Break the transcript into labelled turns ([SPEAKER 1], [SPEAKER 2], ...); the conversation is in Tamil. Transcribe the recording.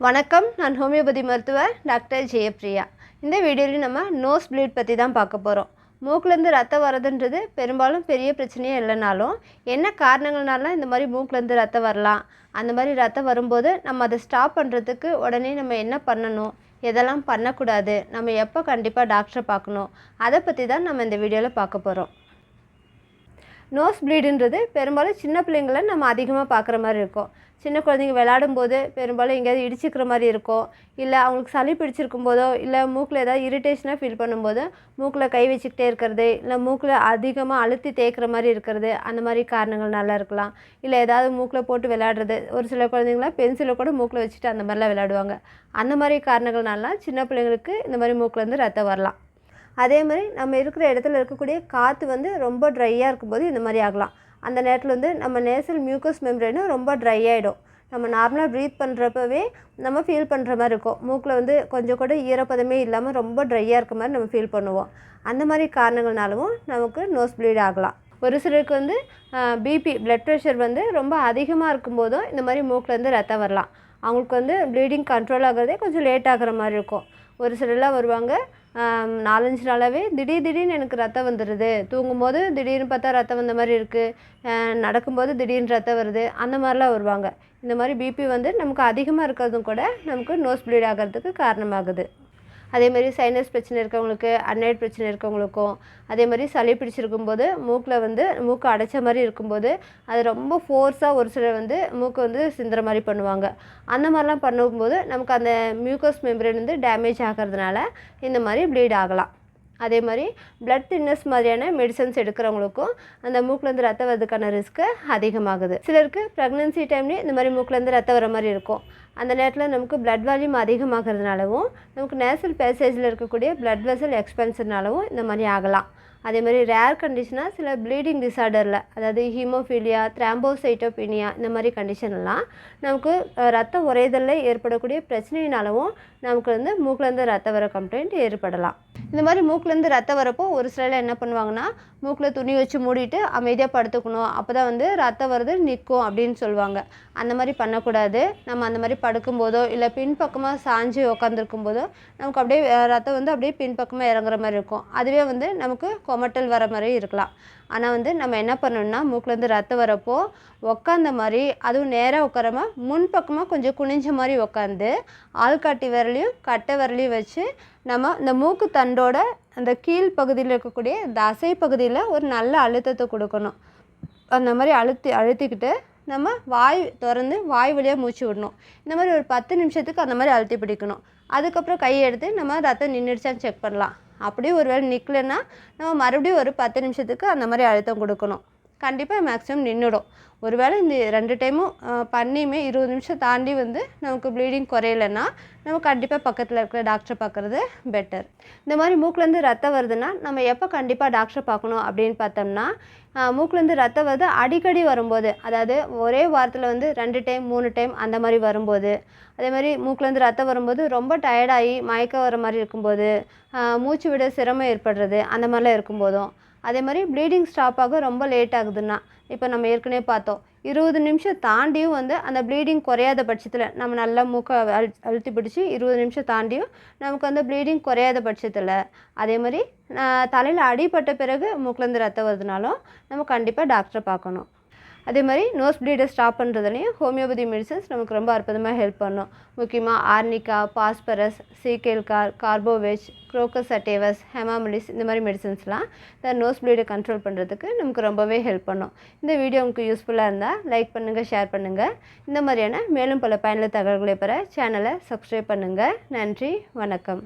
[SPEAKER 1] வணக்கம் நான் ஹோமியோபதி மருத்துவர் டாக்டர் ஜெயப்ரியா இந்த வீடியோவில் நம்ம நோஸ் ப்ளீட் பற்றி தான் பார்க்க போகிறோம் மூக்குலேருந்து ரத்தம் வரதுன்றது பெரும்பாலும் பெரிய பிரச்சனையே இல்லைனாலும் என்ன காரணங்கள்னால இந்த மாதிரி மூக்குலேருந்து ரத்தம் வரலாம்? அந்த மாதிரி ரத்தம் வரும்போது நம்ம அதை ஸ்டாப் பண்ணுறதுக்கு உடனே நம்ம என்ன பண்ணணும்? எதெல்லாம் பண்ணக்கூடாது? நம்ம எப்போ கண்டிப்பாக டாக்டரை பார்க்கணும்? அதை பற்றி தான் நம்ம இந்த வீடியோவில் பார்க்க போகிறோம் நோஸ் ப்ளீடுன்றது பெரும்பாலும் சின்ன பிள்ளைங்கள நம்ம அதிகமாக பார்க்குற மாதிரி இருக்கும். சின்ன குழந்தைங்க விளையாடும் போது பெரும்பாலும் எங்கேயாவது இடிச்சிக்கிற மாதிரி இருக்கும். இல்லை அவங்களுக்கு சளி பிடிச்சிருக்கும் போதோ இல்லை மூக்கில் ஏதாவது இரிட்டேஷனாக ஃபீல் பண்ணும்போது மூக்கில் கை வச்சுக்கிட்டே இருக்கிறது இல்லை மூக்கில் அதிகமாக அழுத்தி தேய்க்கிற மாதிரி இருக்கிறது அந்த மாதிரி காரணங்கள் நல்லா இருக்கலாம். இல்லை ஏதாவது மூக்கில் போட்டு விளையாடுறது ஒரு சில குழந்தைங்களாம் பென்சிலை கூட மூக்கில் வச்சுட்டு அந்த மாதிரிலாம் விளையாடுவாங்க. அந்த மாதிரி காரணங்கள்னால சின்ன பிள்ளைங்களுக்கு இந்த மாதிரி மூக்கில் இருந்து ரத்தம் வரலாம். அதே மாதிரி நம்ம இருக்கிற இடத்துல இருக்கக்கூடிய காற்று வந்து ரொம்ப ட்ரையாக இருக்கும்போது இந்த மாதிரி ஆகலாம். அந்த நேரத்தில் வந்து நம்ம நேசல் மியூக்கஸ் மெம்பரேனும் ரொம்ப ட்ரை ஆகிடும் நம்ம நார்மலாக ப்ரீத் பண்ணுறப்பவே நம்ம ஃபீல் பண்ணுற மாதிரி இருக்கும். மூக்கில் வந்து கொஞ்சம் கூட ஈரப்பதமே இல்லாமல் ரொம்ப ட்ரையாக இருக்க மாதிரி நம்ம ஃபீல் பண்ணுவோம். அந்த மாதிரி காரணங்கள்னாலும் நமக்கு நோஸ் ப்ளீட் ஆகலாம். ஒரு சிலருக்கு வந்து பிபி பிளட் ப்ரெஷர் வந்து ரொம்ப அதிகமாக இருக்கும்போதும் இந்த மாதிரி மூக்கிலேருந்து ரத்தம் வரலாம். அவங்களுக்கு வந்து ப்ளீடிங் கண்ட்ரோல் ஆகிறதே கொஞ்சம் லேட் ஆகிற மாதிரி இருக்கும். ஒரு சிலர்லாம் வருவாங்க நாலஞ்சு நாளாகவே திடீர் திடீர்னு எனக்கு ரத்தம் வந்துடுது தூங்கும்போது திடீர்னு பார்த்தா ரத்தம் வந்த மாதிரி இருக்குது நடக்கும்போது திடீர்னு ரத்தம் வருது. அந்த மாதிரிலாம் வருவாங்க. இந்த மாதிரி பிபி வந்து நமக்கு அதிகமாக இருக்கிறதும் கூட நமக்கு நோஸ் ப்ளீட் ஆகிறதுக்கு காரணமாகுது. அதே மாதிரி சைனஸ் பிரச்சனை இருக்கவங்களுக்கு அன்னைட் பிரச்சனை இருக்கவங்களுக்கும் அதே மாதிரி சளி பிடிச்சிருக்கும் போது மூக்கில் வந்து மூக்கு அடைச்ச மாதிரி இருக்கும்போது அது ரொம்ப ஃபோர்ஸாக ஒரு சிலர் வந்து மூக்கு வந்து சிந்துற மாதிரி பண்ணுவாங்க. அந்த மாதிரிலாம் பண்ணும்போது நமக்கு அந்த மியூக்கஸ் மெம்பரேன் வந்து டேமேஜ் ஆகிறதுனால இந்த மாதிரி ப்ளீட் ஆகலாம். அதே மாதிரி பிளட் தின்னஸ் மாதிரியான மெடிசன்ஸ் எடுக்கிறவங்களுக்கும் அந்த மூக்கிலேருந்து ரத்தம் வரதுக்கான ரிஸ்க்கு அதிகமாகுது. சிலருக்கு ப்ரெக்னன்சி டைம்லேயே இந்த மாதிரி மூக்கிலேருந்து ரத்தம் வர மாதிரி இருக்கும். அந்த நேரத்தில் நமக்கு பிளட் வால்யூம் அதிகமாகிறதுனாலவும் நமக்கு நேசல் பேசேஜில் இருக்கக்கூடிய பிளட் வெசல் எக்ஸ்பென்ஷனாலவும் இந்த மாதிரி ஆகலாம். அதே மாதிரி ரேர் கண்டிஷனாக சில ப்ளீடிங் டிசார்டரில் அதாவது ஹீமோஃபீலியா த்ராம்போசைட்டோபீனியா இந்த மாதிரி கண்டிஷன்லாம் நமக்கு ரத்தம் ரத்த ஏற்படக்கூடிய பிரச்சனையினாலவும் நமக்கு வந்து மூக்கிலேருந்து ரத்த வர கம்ப்ளைண்ட் ஏற்படலாம். இந்த மாதிரி மூக்குலேருந்து ரத்தம் வரப்போ ஒரு சிலர் என்ன பண்ணுவாங்கன்னா மூக்கில் துணி வச்சு மூடிட்டு அமைதியாக படுத்துக்கணும். அப்போ தான் வந்து ரத்தம் வருது நிற்கும் அப்படின்னு சொல்லுவாங்க. அந்த மாதிரி பண்ணக்கூடாது. நம்ம அந்த மாதிரி படுக்கும்போதோ இல்லை பின்பக்கமாக சாஞ்சு உக்காந்துருக்கும் போதோ நமக்கு அப்படியே ரத்தம் வந்து அப்படியே பின்பக்கமாக இறங்குற மாதிரி இருக்கும். அதுவே வந்து நமக்கு கொமட்டல் வர மாதிரி இருக்கலாம். ஆனால் வந்து நம்ம என்ன பண்ணணும்னா மூக்கிலேருந்து ரத்தம் வரப்போ உக்காந்த மாதிரி அதுவும் நேராக உட்காராம முன்பக்கமாக கொஞ்சம் குனிஞ்ச மாதிரி உக்காந்து ஆள்காட்டி விரலையும் கட்டை விரலையும் வச்சு நம்ம இந்த மூக்கு தண்டோட அந்த கீழ் பகுதியில் இருக்கக்கூடிய இந்த அசை பகுதியில் ஒரு நல்ல அழுத்தத்தை கொடுக்கணும். அந்த மாதிரி அழுத்தி அழுத்திக்கிட்டு நம்ம வாய் திறந்து வாய் வழியாக மூச்சு விடணும். இந்த மாதிரி ஒரு பத்து நிமிஷத்துக்கு அந்த மாதிரி அழுத்தி பிடிக்கணும். அதுக்கப்புறம் கையை எடுத்து நம்ம ரத்தம் நின்றுடுச்சான்னு செக் பண்ணலாம். அப்படியே ஒரு வேளை நிற்கலன்னா நம்ம மறுபடியும் ஒரு பத்து நிமிஷத்துக்கு அந்த மாதிரி அழுத்தம் கொடுக்கணும். கண்டிப்பாக மேக்ஸிமம் நின்றுடும் ஒருவேளை இந்த ரெண்டு டைமும் பண்ணியுமே இருபது நிமிஷம் தாண்டி வந்து நமக்கு ப்ளீடிங் குறையலைன்னா நம்ம கண்டிப்பாக பக்கத்தில் இருக்கிற டாக்டரை பார்க்குறது பெட்டர் இந்த மாதிரி மூக்குலேருந்து ரத்தம் வருதுன்னா நம்ம எப்போ கண்டிப்பாக டாக்டரை பார்க்கணும் அப்படின்னு பார்த்தோம்னா மூக்குலேருந்து ரத்தம் வருது அடிக்கடி வரும்போது அதாவது ஒரே வாரத்தில் வந்து ரெண்டு டைம் மூணு டைம் அந்த மாதிரி வரும்போது. அதே மாதிரி மூக்குலேருந்து ரத்தம் வரும்போது ரொம்ப டயர்டாகி மயக்கம் வர மாதிரி இருக்கும்போது மூச்சு விட சிரமம் ஏற்படுறது அந்த மாதிரிலாம் இருக்கும்போதும். அதே மாதிரி ப்ளீடிங் ஸ்டாப் ஆக ரொம்ப லேட் ஆகுதுன்னா இப்போ நம்ம ஏற்கனவே பார்த்தோம். இருபது நிமிஷம் தாண்டியும் வந்து அந்த ப்ளீடிங் குறையாத பட்சத்தில் நம்ம நல்லா மூக்கை அழு அழுத்தி பிடிச்சி இருபது நிமிஷம் தாண்டியும் நமக்கு வந்து ப்ளீடிங் குறையாத பட்சத்தில் அதே மாதிரி தலையில் அடிபட்ட பிறகு மூக்கிலேருந்து ரத்தம் வருதுனாலும் நம்ம கண்டிப்பாக டாக்டரை பார்க்கணும். அதே மாதிரி நோஸ் ப்ளீடை ஸ்டாப் பண்ணுறதுலையும் ஹோமியோபதி மெடிசன்ஸ் நமக்கு ரொம்ப அற்புதமாக ஹெல்ப் பண்ணும். முக்கியமாக ஆர்னிகா பாஸ்பரஸ் சீகேல்கார் கார்போவேஜ் குரோக்கஸ் அட்டேவஸ் ஹெமாமெடிஸ் இந்த மாதிரி மெடிசன்ஸ்லாம் இந்த நோஸ் ப்ளீடை கண்ட்ரோல் பண்ணுறதுக்கு நமக்கு ரொம்பவே ஹெல்ப் பண்ணும். இந்த வீடியோ உங்களுக்கு யூஸ்ஃபுல்லாக இருந்தால் லைக் பண்ணுங்கள் ஷேர் பண்ணுங்கள் இந்த மாதிரியான மேலும் பல பயனுள்ள தகவல்களை பெற சேனலை சப்ஸ்கிரைப் பண்ணுங்கள் நன்றி வணக்கம்.